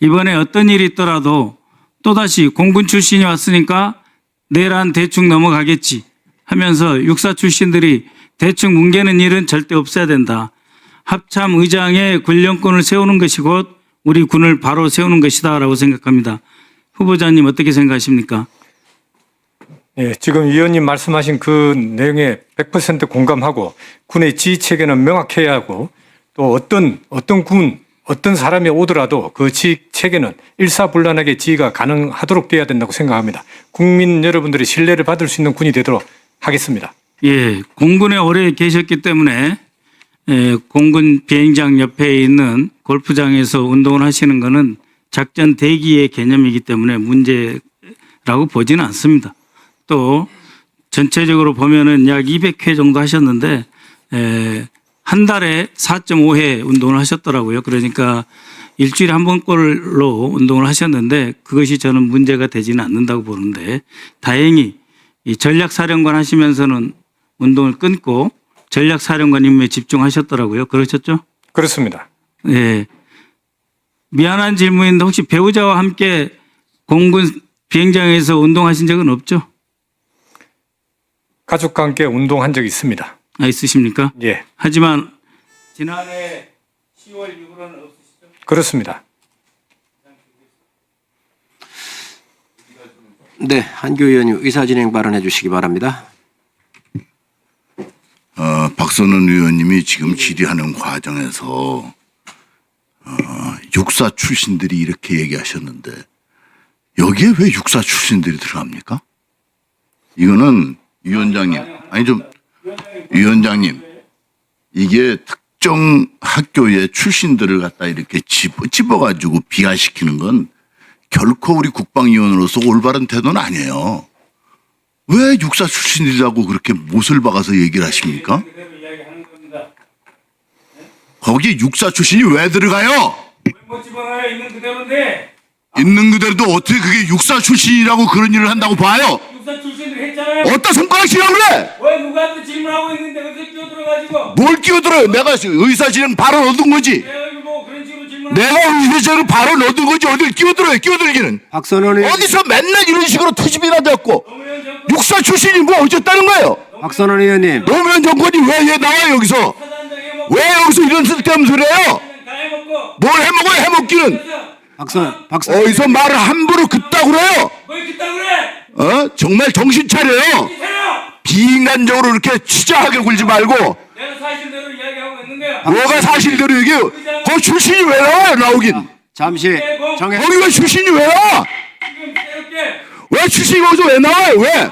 이번에 어떤 일이 있더라도 또다시 공군 출신이 왔으니까 내란 대충 넘어가겠지 하면서 육사 출신들이 대충 뭉개는 일은 절대 없어야 된다. 합참 의장의 군령권을 세우는 것이 곧 우리 군을 바로 세우는 것이다라고 생각합니다. 후보자님 어떻게 생각하십니까? 예, 지금 위원님 말씀하신 그 내용에 100% 공감하고 군의 지휘 체계는 명확해야 하고 또 어떤 어떤 군 어떤 사람이 오더라도 그 지휘 체계는 일사불란하게 지휘가 가능하도록 돼야 된다고 생각합니다. 국민 여러분들의 신뢰를 받을 수 있는 군이 되도록 하겠습니다. 예, 공군에 오래 계셨기 때문에 예, 공군 비행장 옆에 있는 골프장에서 운동을 하시는 것은 작전 대기의 개념이기 때문에 문제라고 보지는 않습니다. 또 전체적으로 보면은 약 200회 정도 하셨는데 에, 한 달에 4.5회 운동을 하셨더라고요. 그러니까 일주일에 한 번꼴로 운동을 하셨는데 그것이 저는 문제가 되지는 않는다고 보는데 다행히 이 전략사령관 하시면서는 운동을 끊고 전략사령관 임무에 집중하셨더라고요. 그러셨죠? 그렇습니다. 예. 미안한 질문인데 혹시 배우자와 함께 공군 비행장에서 운동하신 적은 없죠? 가족과 함께 운동한 적이 있습니다. 아, 있으십니까? 예, 하지만 지난해 10월 이후로는 없으시죠? 그렇습니다. 네, 한교 의원님 의사 진행 발언해 주시기 바랍니다. 어, 박선원 의원님이 지금 질의하는 과정에서 어, 육사 출신들이 이렇게 얘기하셨는데 여기에 왜 육사 출신들이 들어갑니까? 이거는 위원장님 아니 좀 위원장님 이게 특정 학교의 출신들을 갖다 이렇게 집어, 집어가지고 비하시키는 건 결코 우리 국방위원으로서 올바른 태도는 아니에요. 왜 육사 출신이라고 그렇게 못을 박아서 얘기를 하십니까? 그대로 이야기하는 겁니다. 거기 육사 출신이 왜 들어가요? 있는 그대로도 어떻게 그게 육사 출신이라고 그런 일을 한다고 봐요? 육사 출신들 했잖아요. 어디다 손가락질하고 그래? 왜 누구한테 질문하고 있는데 어디서 끼어들어가지고 뭘 끼어들어요? 내가 의사진행 발언 얻은 거지. 내가 뭐 그런 식으로 질문 내가 의사진행 발언 얻은 거지. 어딜 끼어들어요? 끼어들기는. 박선원 의원, 어디서 맨날 이런 식으로 노무현 정권 육사 출신이 뭐 어쨌다는 거예요? 박선원 의원님, 노무현 정권이 왜 얘 나와요 여기서? 먹고 왜 여기서 이런 쓸데없는 소리 해요? 다 해먹고 뭘 해먹어요 해먹기는? 그래서 박선, 박선, 어디서 말을 함부로 그따구로 해요? 뭘 그따 그래? 어? 정말 정신 차려요. 비인간적으로 이렇게 치자하게 굴지 말고 내가 사실대로 이야기하고 있는 거야. 뭐가 사실대로 얘기해요. 거 출신이 왜 나와요 나오긴. 잠시 정해 거기 왜 출신이 왜 나와? 지금 새롭게 왜 출신이 거기서 왜 나와요 왜?